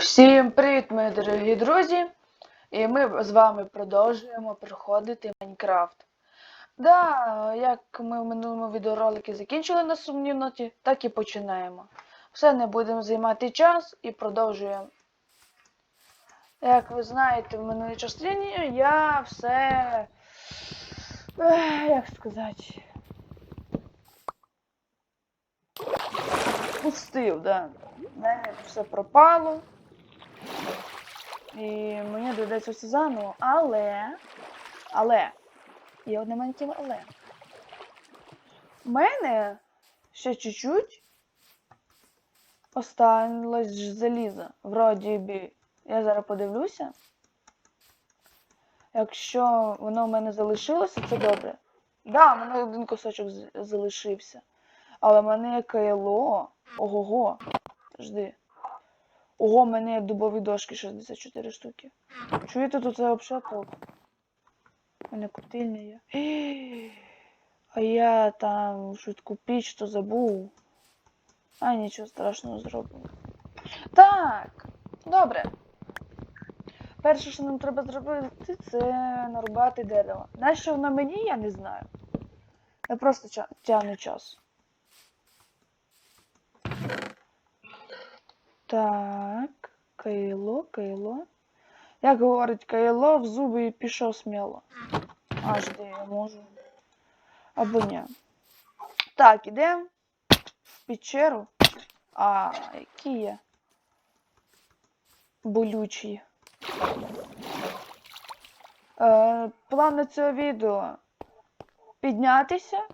Всім привіт, мої дорогі друзі! І ми з вами продовжуємо проходити Майнкрафт. Да, як ми в минулому відеороликі закінчили на сумній ноті, так і починаємо. Все не будемо займати час і продовжуємо. Як ви знаєте, в минулій частині я все. Як сказати. Пустив, да. В мене все пропало. І мені доведеться все заново. Але. Але. Є одне маленьке але. У мене ще чуть-чуть осталось заліза. Вроді бі. Я зараз подивлюся. Якщо воно в мене залишилося, це добре. Да, в мене один кусочок залишився. Але в мене є кайло. Ого-го. Жди. Ого, мене дубові дошки 64 штуки. Чуєте, тут це взагалі. У мене котильня є. А я там швидку піч то забув. А нічого страшного зроблено. Так, добре. Перше, що нам треба зробити, це нарубати дерево. Нащо воно мені, я не знаю. Я просто тягну час. Так, Кайло, Кайло. Як говорить Кайло, в зуби і пішов сміло. Аж де я можу. Або ні. Так, ідемо в печеру. А, які є? Болючі. Е, план на цього відео піднятися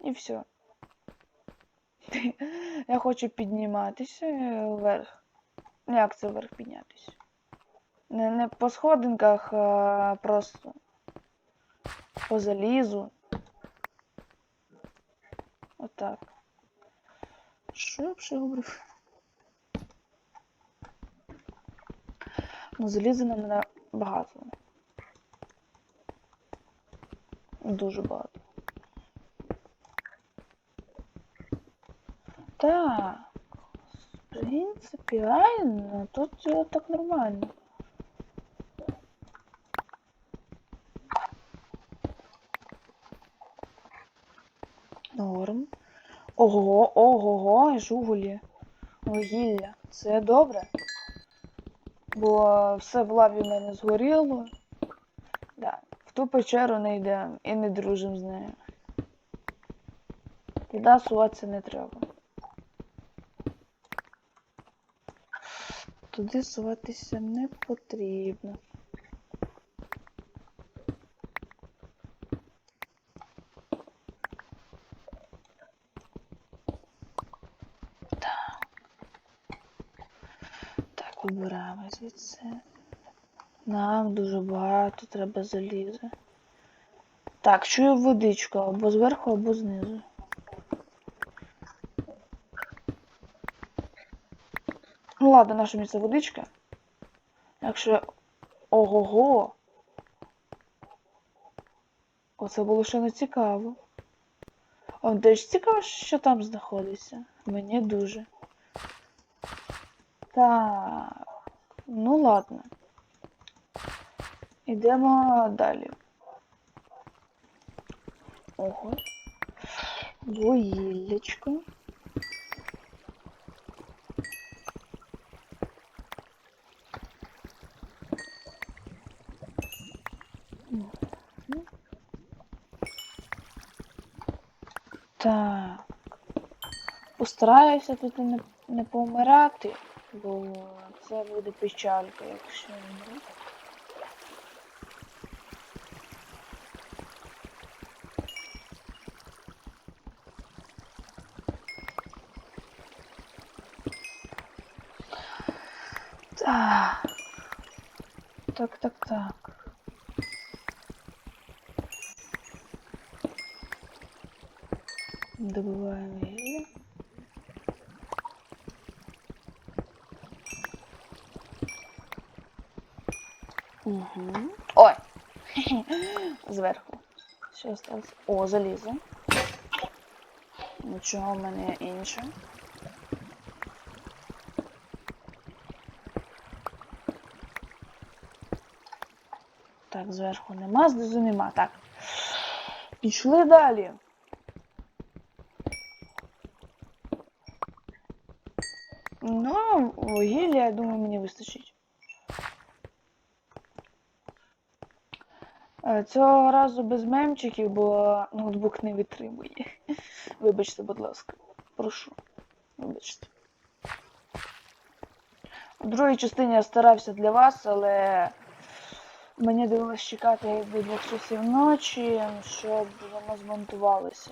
і все. Я хочу підніматися е, вверх. Ну, Як це вверх піднятися? Не, не по сходинках, а просто по залізу. Отак. Що я вже говорив? Ну, заліза на мене багато. Дуже багато. Так. В принципі, реально, тут так нормально. Норм. Ого, ого, аж уголі. Вугілля. Це добре. Бо все в лаві в мене згоріло. Да. В ту печеру не йдемо і не дружимо з нею. Туди суватися не треба. Туди суватися не потрібно. Так. Так, вибираємо звідси. Нам дуже багато треба заліза. Так, чую водичку або зверху, або знизу. Ну ладно, наша місце водичка. Якщо. Ого-го! Оце було ще не цікаво. А вам теж цікаво, що там знаходиться? Мені дуже. Так. Ну ладно. Ідемо далі. Ого. Вугіллячко. Так. Постараюся тут не, не помирати, бо це буде печалька, якщо не. Так. Так, так, так. Добываем зверху. Щось там. О, залізо. Нічого в мене інше. Так, зверху нема, знизу нема. Так. Пішли далі. Ну, вугілля, я думаю, мені вистачить. Цього разу без мемчиків, бо ноутбук не витримує. Вибачте, будь ласка. Прошу. Вибачте. У другій частині я старався для вас, але мені довелось чекати до двох часів ночі, щоб воно змонтувалося.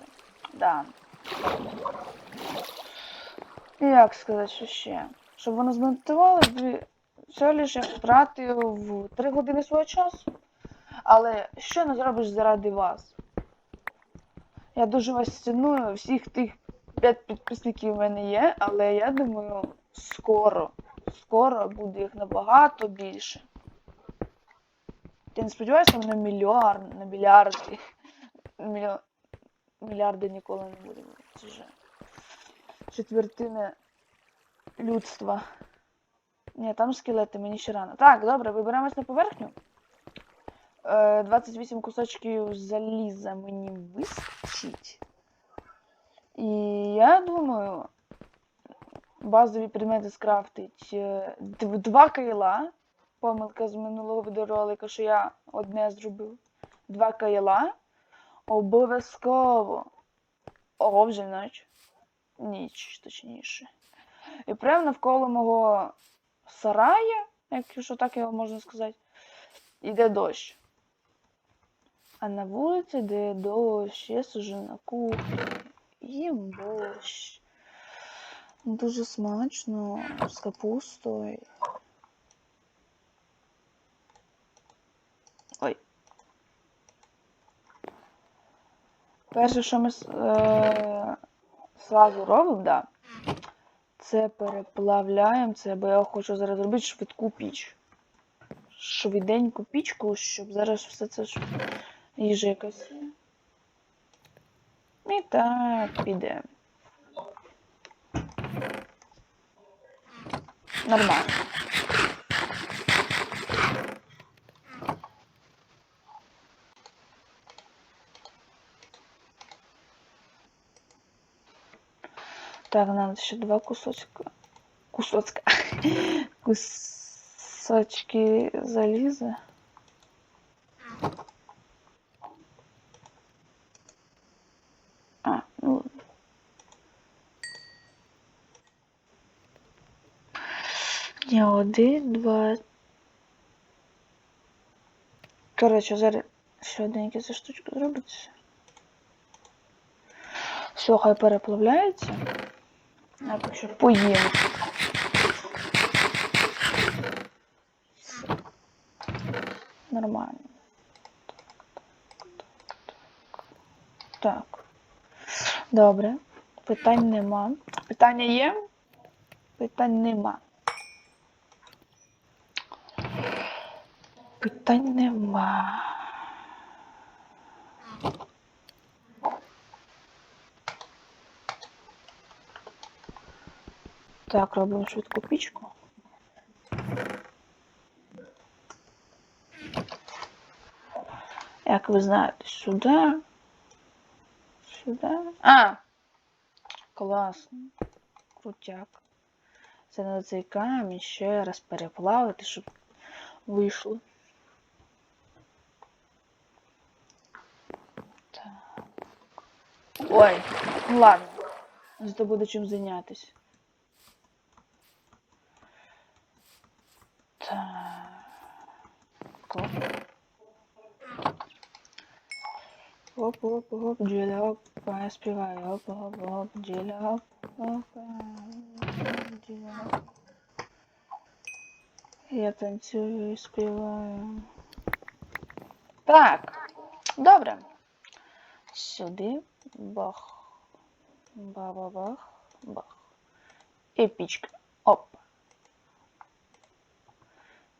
Да. Як сказати, що ще? Щоб воно змонтувалося, всього лиш я втратив 3 години свого часу. Але що не зробиш заради вас? Я дуже вас ціную, всіх тих 5 підписників в мене є, але я думаю, скоро, скоро буде їх набагато більше. Я не сподіваюся, на мільярд, на мільярди. Мільйо... Мільярди ніколи не буде. Це вже четвертина людства. Ні, там скелети, мені ще рано. Так, добре, виберемось на поверхню. Е, 28 кусочків заліза мені вистачить. І я думаю, базові предмети скрафтить е, два кайла. Помилка з минулого відеоролика, що я одне зробив. Два кайла. Обов'язково. Ого, вже ніч. Ніч, точніше. І прямо навколо мого сарая, якщо так його можна сказати, йде дощ. А на вулиці, де дощ, я сижу на кухні, їм борщ. Дуже смачно, з капустою. Ой. Перше, що ми е, робимо, да, це переплавляємо це, бо я хочу зараз зробити швидку піч. Швиденьку пічку, щоб зараз все це їжа якась. І так піде. Нормально. Так, нам ще два кусочка. Кусочка. Кусочки заліза. А, ну. ладно. Ні, один, два. Коротше, зараз ще одненька ця штучка зробиться. Все, хай переплавляється. Я поки що поїм. Нормально. Так. Добре. Питань нема. Питання є? Питань нема. Питань нема. Так, робимо швидку пічку. Як ви знаєте, сюди. Сюди. А! Класно. Крутяк. Це на цей камінь ще раз переплавити, щоб вийшло. Ой, ну ладно. Зато буде чим зайнятися. Так. Оп. Оп, оп, джеля, оп, а я співаю. Оп, оп, оп, джеля, оп, оп, джеля. Я танцюю і співаю. Так, добре. Сюди. Бах. Ба-ба-бах. Бах. І пічка. Оп.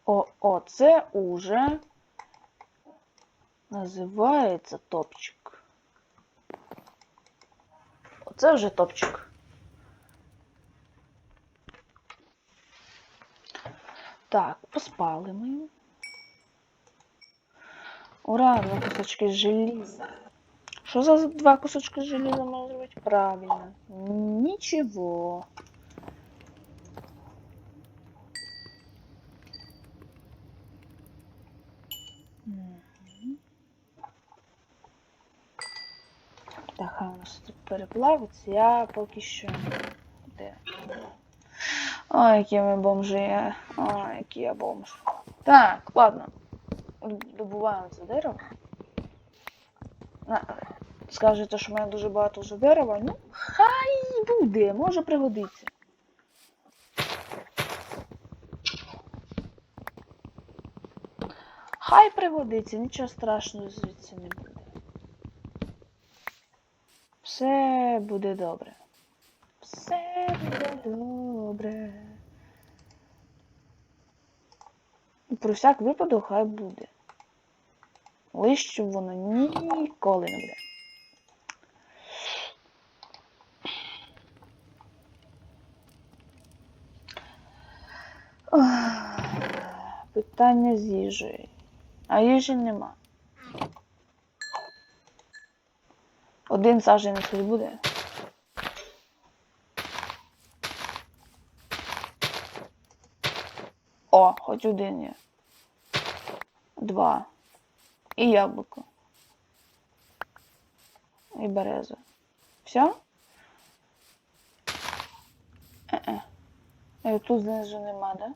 О, оце уже називається топчик. Оце вже топчик. Так, поспали ми. Ура, два кусочки желіза. Що за два кусочки желіза можна зробити? Правильно. Мгм. Так, хай у нас тут переплавиться, я поки що. Де? Ой, які ми бомжи. Ой, який я бомж. Так, ладно. Добуваємо це дерево. На, скажете, що в мене дуже багато вже дерева. Ну, хай буде, може пригодиться. Хай пригодиться, нічого страшного звідси не буде. Все буде добре. Все буде добре. Про всяк випадок хай буде. Лише воно ніколи не буде. Питання з їжею. А їжі нема. Один саженець хоч буде. О, хоч один є. Два. І яблуко. І береза. Все? Е-е. Е, Тут знизу нема, да?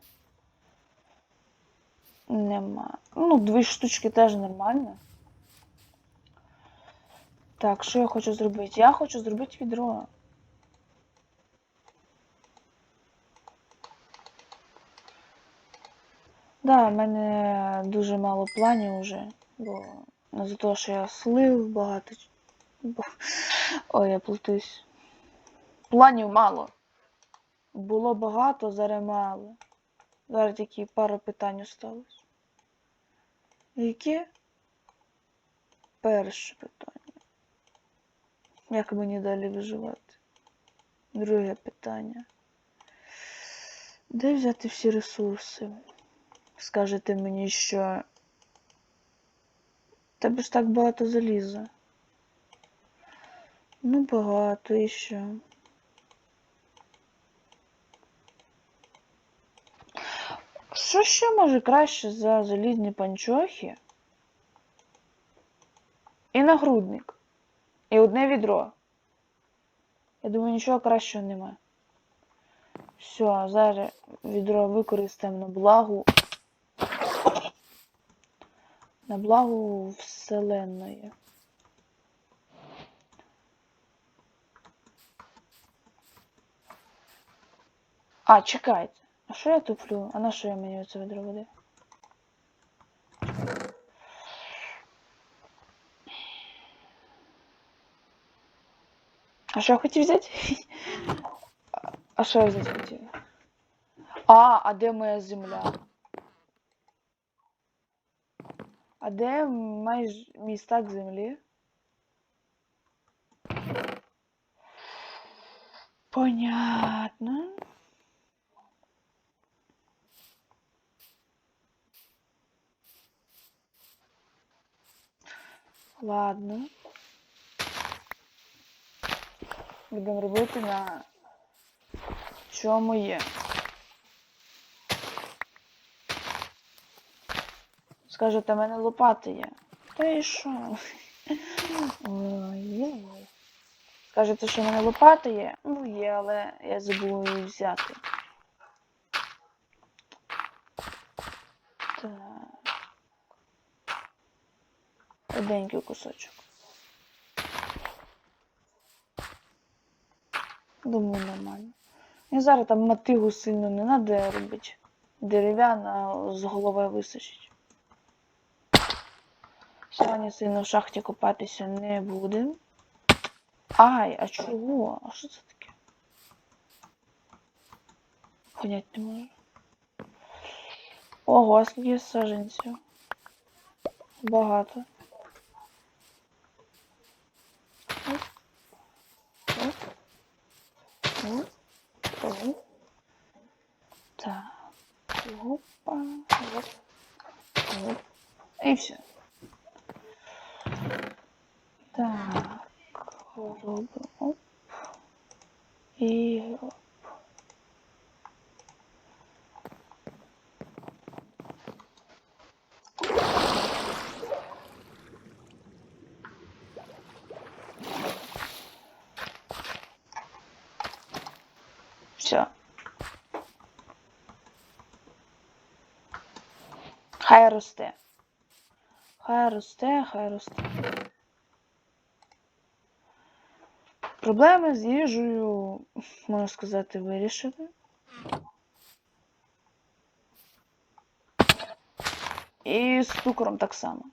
Нема. Ну, дві штучки теж нормально. Так, що я хочу зробити? Я хочу зробити відро. Да, в мене дуже мало планів уже, бо ну, за те, що я слив багато. Ой, я плутаюсь. Планів мало. Було багато, зараз мало. Зараз тільки пару питань осталось. Яке? Перше питання. Як мені далі виживати? Друге питання. Де взяти всі ресурси? Скажете мені, що тебе ж так багато заліза. Ну, багато і що. Що ще може краще за залізні панчохи? І нагрудник. І одне відро. Я думаю, нічого кращого немає. Все, зараз відро використаємо на благо. На благо Вселенної. А, чекайте. А що я туплю? А на що я мені оце відро води? А що я хотів взяти? А- що я взяти хотів? А, а де моя земля? А де майж мій стак землі? Понятно. Ладно. Будемо робити на чому є. Скажете, в мене лопати є. Та і що? Скажете, що в мене лопати є? Ну є, але я забула її взяти. Оденький кусочок. Думаю, нормально. І зараз там мотигу сильно не треба робити. Дерев'яна з голови висушить. Сьогодні сильно в шахті копатися не будемо. Ай, а чого? А що це таке? Понять не можу. Ого, скільки саженців. Багато. Оп. Оп. Оп. Оп. Так. Опа. Оп. Оп. І все. Так. Оп. І оп. Все. Хай росте. Хай росте, хай росте. Проблеми з їжею, можна сказати, вирішили. І з цукром так само.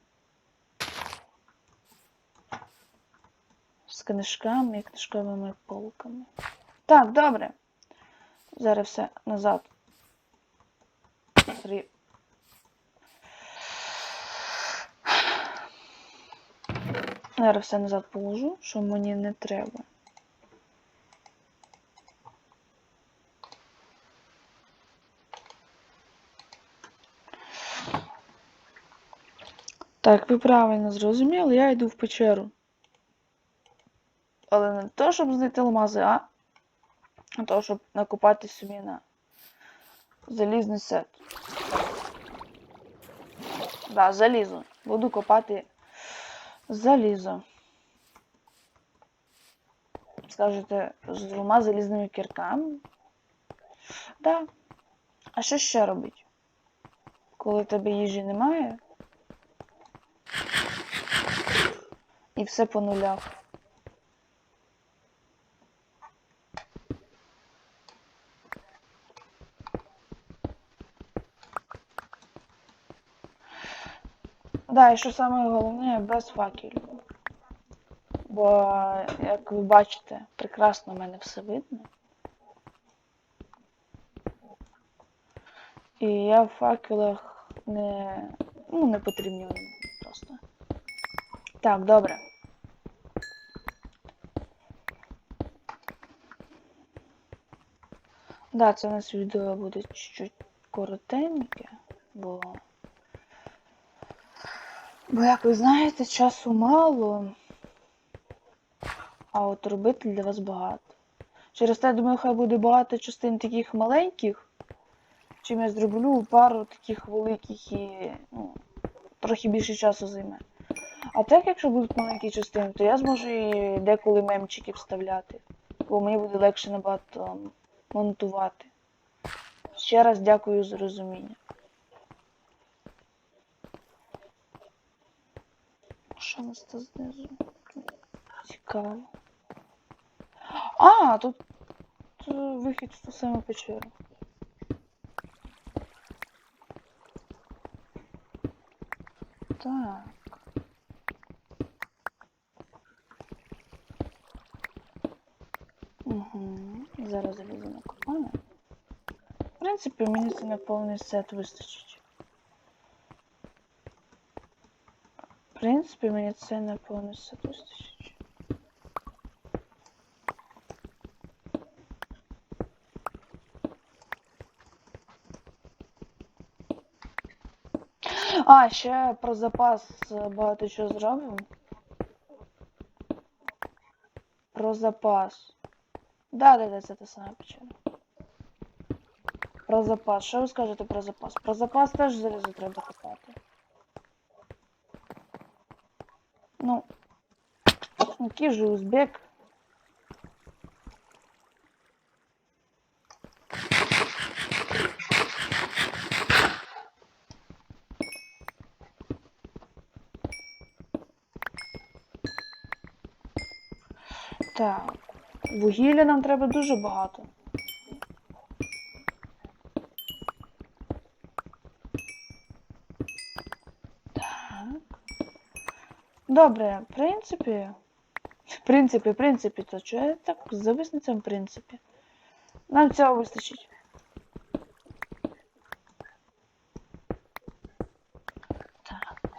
З книжками і книжковими полками. Так, добре. Зараз все назад. Зараз все назад положу, що мені не треба. Так, ви правильно зрозуміли, я йду в печеру. Але не то, щоб знайти алмази, а для того, щоб накопати собі на залізний сет. Да, залізо. Буду копати залізо. Скажете, з двома залізними кірками? Да. А що ще робить? Коли в тебе їжі немає? І все по нулях. Да, і що саме головне, без факелів. Бо, як ви бачите, прекрасно в мене все видно. І я в факелах не. Ну, не потрібні вони просто. Так, добре. Да, це у нас відео буде чуть-чуть коротеньке, бо. Бо, як ви знаєте, часу мало, а от робити для вас багато. Через те, думаю, хай буде багато частин таких маленьких, чим я зроблю пару таких великих і ну, трохи більше часу займе. А так, якщо будуть маленькі частини, то я зможу і деколи мемчики вставляти, бо мені буде легше набагато монтувати. Ще раз дякую за розуміння. Що у нас тут знизу? Цікаво. А, тут е, вихід в ту саму печеру. Так. Угу. Зараз залізу на копання. В принципі, мені це на повний сет вистачить. В принципі, мені це на повний сет. А, ще про запас багато чого зробимо. Про запас. Да, да, да, це те саме печера. Про запас. Що ви скажете про запас? Про запас теж залізо треба копати. Ну, який же узбек. Так, вугілля нам треба дуже багато. Так. Добре, в принципі. В принципі, в принципі, то чого я так завис на цьому принципі? Нам цього вистачить. Так.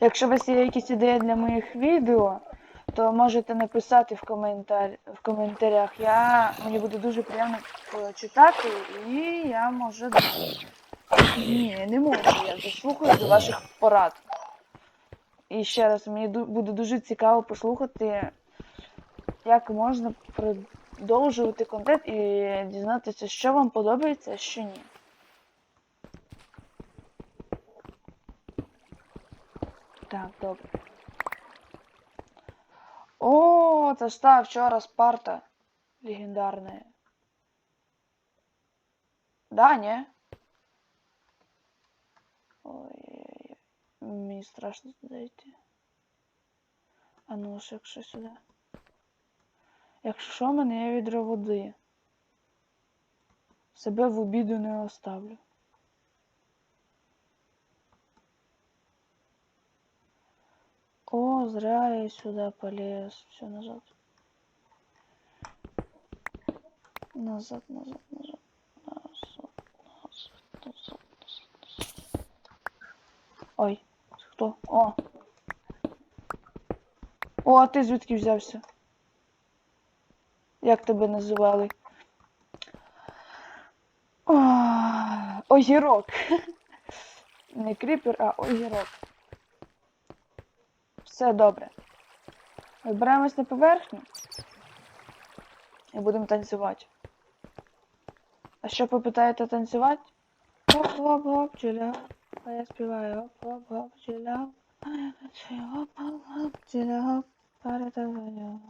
Якщо у вас є якісь ідеї для моїх відео, то можете написати в, коментар... в коментарях. Я... Мені буде дуже приємно почитати, і я може. Ні, не можу, я заслухаю до ваших порад. І ще раз, мені буде дуже цікаво послухати, як можна продовжувати контент і дізнатися, що вам подобається, а що ні. Так, добре. О, це ж та вчора Спарта легендарная. Да, не? Ой, мені страшно туди йти. А ну ж, якщо сюди. Якщо що, мене є відро води. Себе в обіду не оставлю. О, зря я сюда полез. Все назад. Назад, назад, назад. Назад, назад, назад, назад. Ой, хто? О. О, а ти звідки взявся? Як тебе називали? О, огірок. Не кріпер, а огірок. Все добре. Вибираємось на поверхню і будемо танцювати. А що попитаєте танцювати? Хоп-хоп-хоп, чиля. А я співаю хоп-хоп-хоп, чиля. А я танцюю хоп-хоп-хоп, чиля. Перетанцюю.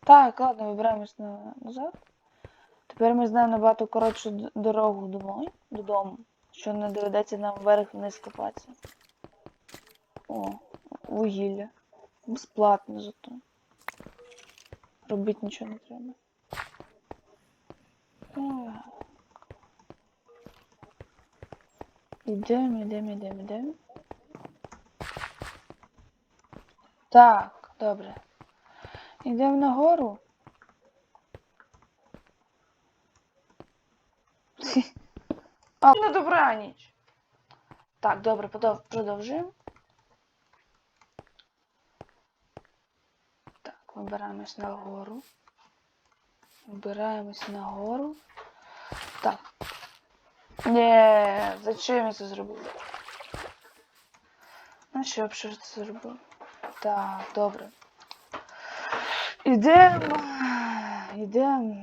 Так, ладно, вибираємось на... назад. Тепер ми знаємо набагато коротшу дорогу домой, додому, що не доведеться нам вверх-вниз копатися. О, вугілля. Безплатно зато. Робити нічого не треба. Так. Ідемо, ідемо, ідемо, ідемо. Так, добре. Йдемо нагору. А, на добраніч. Так, добре, продовжуємо. Так, вибираємось нагору. Вибираємось нагору. Так. Ні, зачем я це зробив? Ну що що це зробив? Так, добре. Ідемо. Ідемо.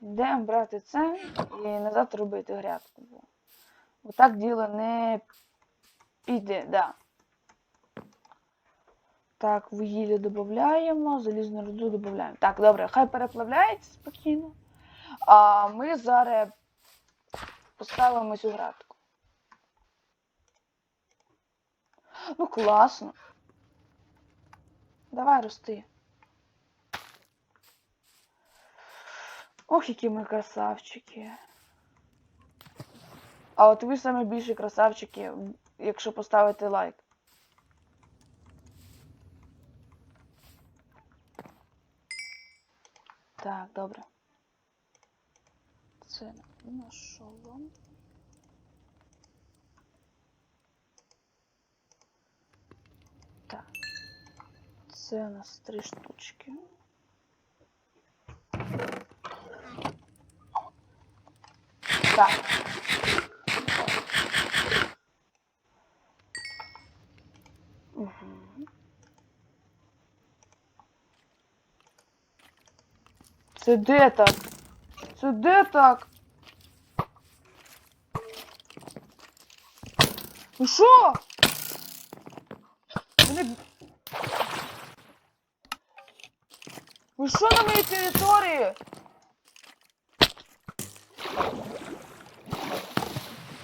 Ідемо брати це і назад робити грядку. Отак діло не піде, да. Так, вугілля додаємо, залізну руду додаємо. Так, добре, хай переплавляється спокійно. А ми зараз поставимо цю градку. Ну, класно. Давай рости. Ох, які ми красавчики. А от ви саме більші красавчики, якщо поставити лайк. Так, добре. Це на шолом. Так. Це у нас три штучки. Так. Угу. Це так? Це так? Ну що? Вони... Ви що на моїй території?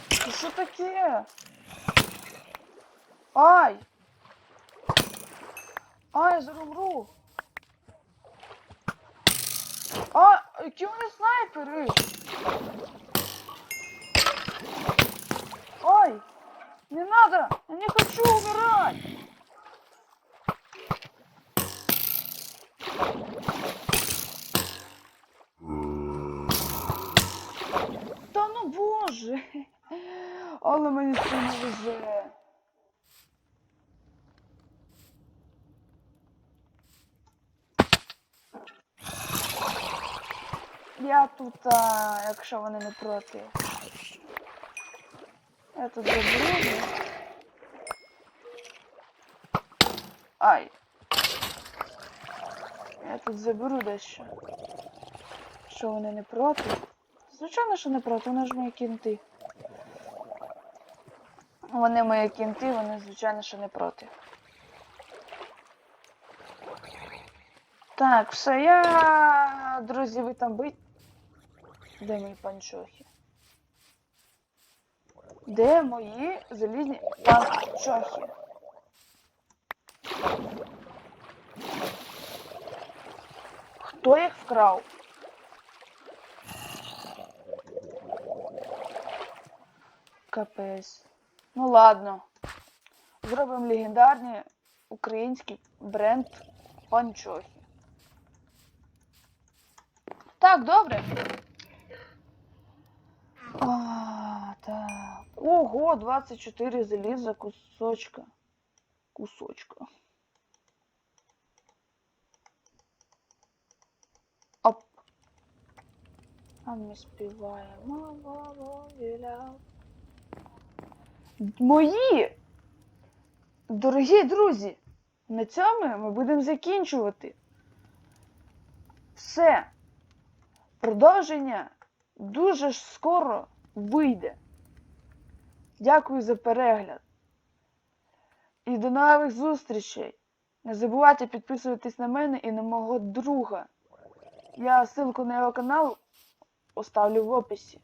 Це що таке? Ай! Ай, зараз умру! А, які вони снайпери? Ай! Не надо! Я не хочу умирать! Та ну боже! Але мені це не. Я тут, а, якщо вони не проти. Тут заберу. Ай. Я тут заберу дещо. Що вони не проти? Звичайно, що не проти, вони ж мої кінти. Вони мої кінти, вони, звичайно, що не проти. Так, все, я. Друзі, ви там бить. Де мої панчохи? Де мої залізні панчохи? Хто їх вкрав? Капець. Ну ладно. Зробимо легендарні український бренд панчохи. Так, добре. Так. Ого, 24 заліза кусочка. Кусочка. Оп. А ми співаємо. Мої! Дорогі друзі! На цьому ми будемо закінчувати. Все. Продовження дуже скоро вийде. Дякую за перегляд. І до нових зустрічей. Не забувайте підписуватись на мене і на мого друга. Я ссылку на його канал оставлю в описі.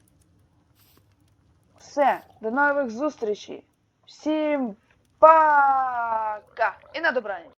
Все, до нових зустрічей. Всім пока! І на добраніч!